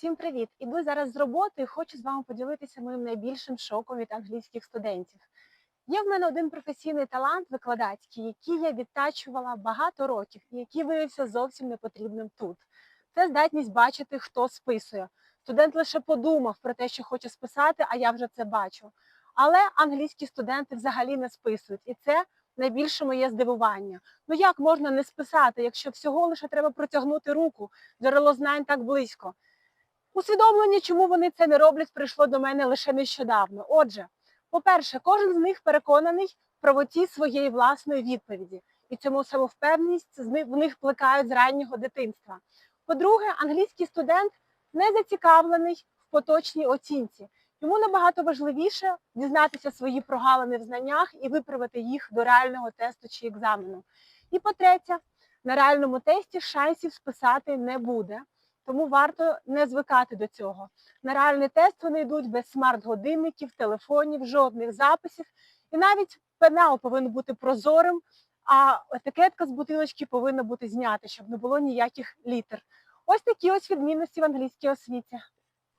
Всім привіт! Іду зараз з роботи і хочу з вами поділитися моїм найбільшим шоком від англійських студентів. Є в мене один професійний талант викладацький, який я відтачувала багато років і який виявився зовсім непотрібним тут. Це здатність бачити, хто списує. Студент лише подумав про те, що хоче списати, а я вже це бачу. Але англійські студенти взагалі не списують, і це найбільше моє здивування. Ну як можна не списати, якщо всього лише треба протягнути руку, джерело знань так близько? Усвідомлення, чому вони це не роблять, прийшло до мене лише нещодавно. Отже, по-перше, кожен з них переконаний в правоті своєї власної відповіді, і цьому самовпевненість в них плекають з раннього дитинства. По-друге, англійський студент не зацікавлений в поточній оцінці. Йому набагато важливіше дізнатися свої прогалини в знаннях і виправити їх до реального тесту чи екзамену. І по-третє, на реальному тесті шансів списати не буде. Тому варто не звикати до цього. На реальний тест вони йдуть без смарт-годинників, телефонів, жодних записів. І навіть пенал повинен бути прозорим, а етикетка з бутилочки повинна бути знята, щоб не було ніяких літер. Ось такі ось відмінності в англійській освіті.